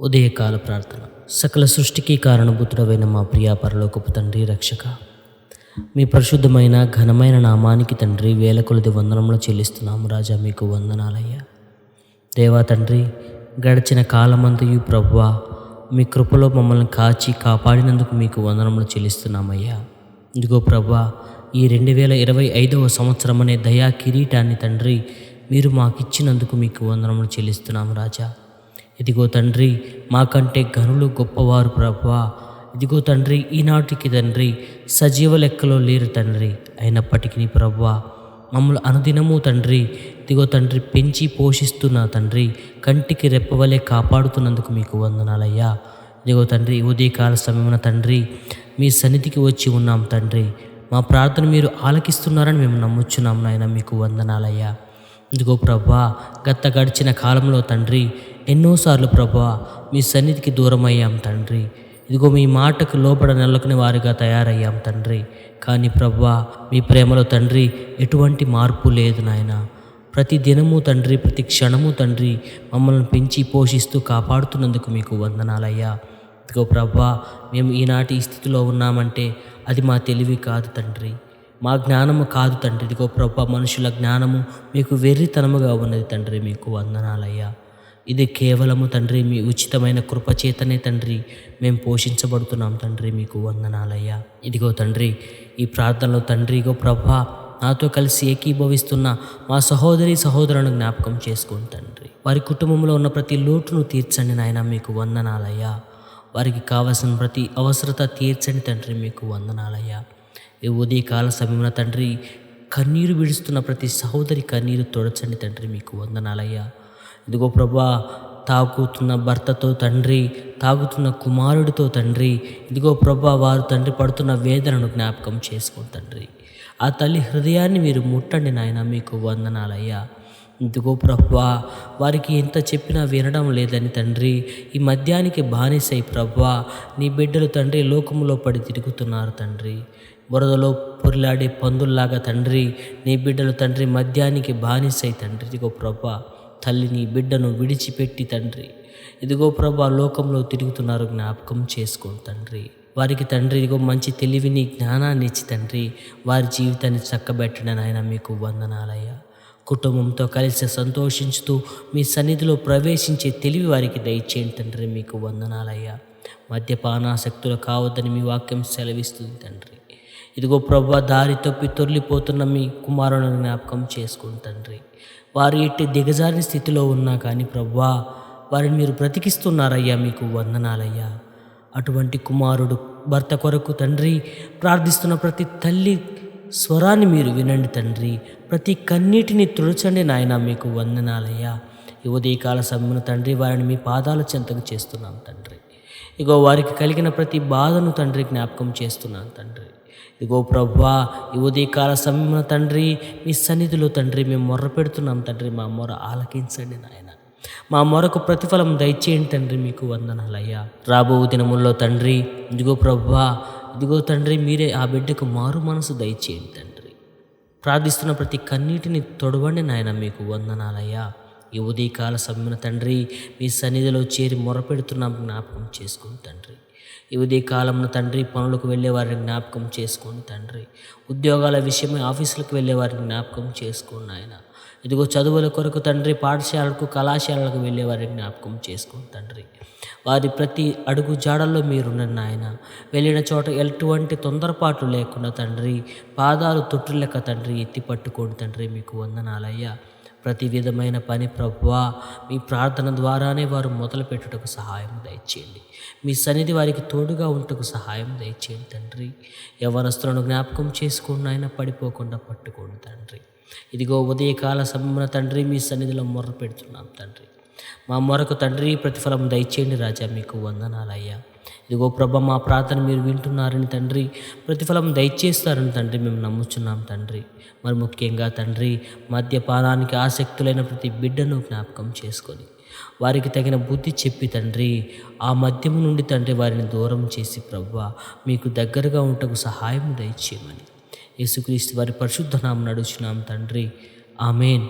ఉదయకాల ప్రార్థన. సకల సృష్టికి కారణభూతుడమైన మా ప్రియా పరలోకపు తండ్రి రక్షక. మీ పరిశుద్ధమైన ఘనమైన నామానికి తండ్రి వేల కొలది వందనంలో చెల్లిస్తున్నాము రాజా మీకు వందనాలయ్యా. దేవా తండ్రి గడిచిన కాలమంతయు ప్రభువా మీ కృపలో మమ్మల్ని కాచి కాపాడినందుకు మీకు వందనములు చెల్లిస్తున్నామయ్యా. ఇదిగో ప్రభా ఈ రెండు వేల ఇరవై ఐదవ సంవత్సరం అనే దయా కిరీటాన్ని తండ్రి మీరు మాకిచ్చినందుకు మీకు వందనములు చెల్లిస్తున్నాము రాజా. ఇదిగో తండ్రి మాకంటే గనులు గొప్పవారు ప్రభా. ఇదిగో తండ్రి ఈనాటికి తండ్రి సజీవ లెక్కలో లేరు తండ్రి అయినప్పటికీ ప్రభువా మమ్మల్ని అనుదినము తండ్రి ఇదిగో తండ్రి పెంచి పోషిస్తున్న తండ్రి కంటికి రెప్పవలే కాపాడుతున్నందుకు మీకు వందనాలయ్యా. ఇదిగో తండ్రి ఉదయకాల సమయమున తండ్రి మీ సన్నిధికి వచ్చి ఉన్నాం తండ్రి. మా ప్రార్థన మీరు ఆలకిస్తున్నారని మేము నమ్ముచున్నాం నాయన మీకు వందనాలయ్యా. ఇదిగో ప్రభా గత గడిచిన కాలంలో తండ్రి ఎన్నోసార్లు ప్రభా మీ సన్నిధికి దూరం అయ్యాం తండ్రి. ఇదిగో మీ మాటకు లోపడ నెలకొని వారిగా తయారయ్యాం తండ్రి. కానీ ప్రభా మీ ప్రేమలో తండ్రి ఎటువంటి మార్పు లేదు నాయన. ప్రతి దినము తండ్రి ప్రతి క్షణము తండ్రి మమ్మల్ని పెంచి పోషిస్తూ కాపాడుతున్నందుకు మీకు వందనాలయ్యా. ఇదిగో ప్రభా మేము ఈనాటి స్థితిలో ఉన్నామంటే అది మా తెలివి కాదు తండ్రి. మా జ్ఞానము కాదు తండ్రి. ఇదిగో ప్రభా మనుషుల జ్ఞానము మీకు వెర్రితనముగా ఉన్నది తండ్రి. మీకు వందనాలయ్యా. ఇది కేవలము తండ్రి మీ ఉచితమైన కృపచేతనే తండ్రి మేము పోషించబడుతున్నాం తండ్రి మీకు వందనాలయ్యా. ఇదిగో తండ్రి ఈ ప్రార్థనలో తండ్రిగో ప్రభా నాతో కలిసి ఏకీభవిస్తున్న మా సహోదరి సహోదరులను జ్ఞాపకం చేసుకోండి తండ్రి. వారి కుటుంబంలో ఉన్న ప్రతి లోటును తీర్చండి నాయన మీకు వందనాలయ్యా. వారికి కావలసిన ప్రతి అవసరత తీర్చండి తండ్రి మీకు వందనాలయ్యా. ఈ ఉదయకాల సమయంలో తండ్రి కన్నీరు విడుస్తున్న ప్రతి సహోదరి కన్నీరు తొడచండి తండ్రి మీకు వందనాలయ్యా. ఇదిగో ప్రభా తాగుతున్న భర్తతో తండ్రి తాగుతున్న కుమారుడితో తండ్రి ఇదిగో ప్రభా వారు తండ్రి పడుతున్న వేదనను జ్ఞాపకం చేసుకోండి తండ్రి. ఆ తల్లి హృదయాన్ని మీరు ముట్టండి నాయన మీకు వందనాలయ్యా. ఇదిగో ప్రభా వారికి ఎంత చెప్పినా వినడం లేదని తండ్రి ఈ మద్యానికి బానిసై ప్రభా నీ బిడ్డలు తండ్రి లోకములో పడి తిరుగుతున్నారు తండ్రి. బురదలో పొరిలాడే పందుల్లాగా తండ్రి నీ బిడ్డలు తండ్రి మద్యానికి బానిసై తండ్రి. ఇదిగో ప్రభా తల్లిని బిడ్డను విడిచిపెట్టి తండ్రి. ఇదిగో ప్రభా లోకంలో తిరుగుతున్నారు జ్ఞాపకం చేసుకోండి తండ్రి. వారికి తండ్రి ఇదిగో మంచి తెలివిని జ్ఞానాన్ని ఇచ్చి తండ్రి. వారి జీవితాన్ని చక్కబెట్టడం ఆయన మీకు వందనాలయ్యా. కుటుంబంతో కలిసి సంతోషించుతూ మీ సన్నిధిలో ప్రవేశించే తెలివి వారికి దయచేయండి తండ్రి మీకు వందనాలయ్యా. మద్యపానాసక్తులు కావద్దని మీ వాక్యం సెలవిస్తుంది తండ్రి. ఇదిగో ప్రభా దారి తప్పి తొర్లిపోతున్న మీ కుమారులను జ్ఞాపకం చేసుకుని తండ్రి. వారు ఎట్టి దిగజారిన స్థితిలో ఉన్నా కానీ ప్రభా వారిని మీరు బ్రతికిస్తున్నారయ్యా మీకు వందనాలయ్యా. అటువంటి కుమారుడు భర్త కొరకు తండ్రి ప్రార్థిస్తున్న ప్రతి తల్లి స్వరాన్ని మీరు వినండి తండ్రి. ప్రతి కన్నీటిని తుడచండి నాయన మీకు వందనాలయ్యా. ఈ ఉదయకాల సమయమున తండ్రి వారిని మీ పాదాల చెంతకు చేస్తున్నాం తండ్రి. ఇగో వారికి కలిగిన ప్రతి బాధను తండ్రి జ్ఞాపకం చేస్తున్నాను తండ్రి. ఇదిగో ప్రభా ఈ ఉదయకాల సమయంలో తండ్రి మీ సన్నిధిలో తండ్రి మేము మొర్ర పెడుతున్నాం తండ్రి మా మొర ఆలకించండి నాయన. మా మొరకు ప్రతిఫలం దయచేయండి తండ్రి మీకు వందనాలయ్యా. రాబో దినముల్లో తండ్రి ఇదిగో ప్రభా ఇదిగో తండ్రి మీరే ఆ బిడ్డకు మారు మనసు దయచేయండి తండ్రి. ప్రార్థిస్తున్న ప్రతి కన్నీటిని తొడవండి నాయన మీకు వందనాలయ్యా. ఈ ఉదయకాల సమయన తండ్రి మీ సన్నిధిలో చేరి మొరపెడుతున్నాం జ్ఞాపకం చేసుకుని తండ్రి. ఈ ఉదయకాలంలో తండ్రి పనులకు వెళ్ళే వారిని జ్ఞాపకం చేసుకోండి తండ్రి. ఉద్యోగాల విషయమై ఆఫీసులకు వెళ్ళే వారిని జ్ఞాపకం చేసుకోండి ఆయన ఇదిగో చదువుల కొరకు తండ్రి పాఠశాలకు కళాశాలకు వెళ్ళే వారిని జ్ఞాపకం చేసుకోండి తండ్రి. వారి ప్రతి అడుగు జాడల్లో మీరున్న నాయన. వెళ్ళిన చోట ఎటువంటి తొందరపాటు లేకుండా తండ్రి పాదాలు తొట్టులెక్క తండ్రి ఎత్తి పట్టుకోండి తండ్రి. మీకు వందనాలయ్యా. ప్రతి విధమైన పని ప్రభువా మీ ప్రార్థన ద్వారానే వారు మొదలుపెట్టుటకు సహాయం దయచేయండి. మీ సన్నిధి వారికి తోడుగా ఉంటకు సహాయం దయచేయండి తండ్రి. యవనస్తులను జ్ఞాపకం చేసుకుని ఆయన పడిపోకుండా పట్టుకోండి తండ్రి. ఇదిగో ఉదయకాల సమయమున తండ్రి మీ సన్నిధిలో మొర్ర పెడుతున్నాం తండ్రి. మా మొరకు తండ్రి ప్రతిఫలం దయచేయండి రాజా మీకు వందనాలయ్యా. ఇదిగో ప్రభ మా ప్రార్థన మీరు వింటున్నారని తండ్రి ప్రతిఫలం దయచేస్తారని తండ్రి మేము నమ్ముచున్నాం తండ్రి. మరి ముఖ్యంగా తండ్రి మద్యపానానికి ఆసక్తులైన ప్రతి బిడ్డను జ్ఞాపకం చేసుకొని వారికి తగిన బుద్ధి చెప్పి తండ్రి ఆ మద్యము నుండి తండ్రి వారిని దూరం చేసి ప్రవ్వ మీకు దగ్గరగా ఉంటకు సహాయం దయచేయమని. యేసుక్రీస్తు వారి పరిశుద్ధ నామం నడుచున్నాం తండ్రి. ఆమెన్.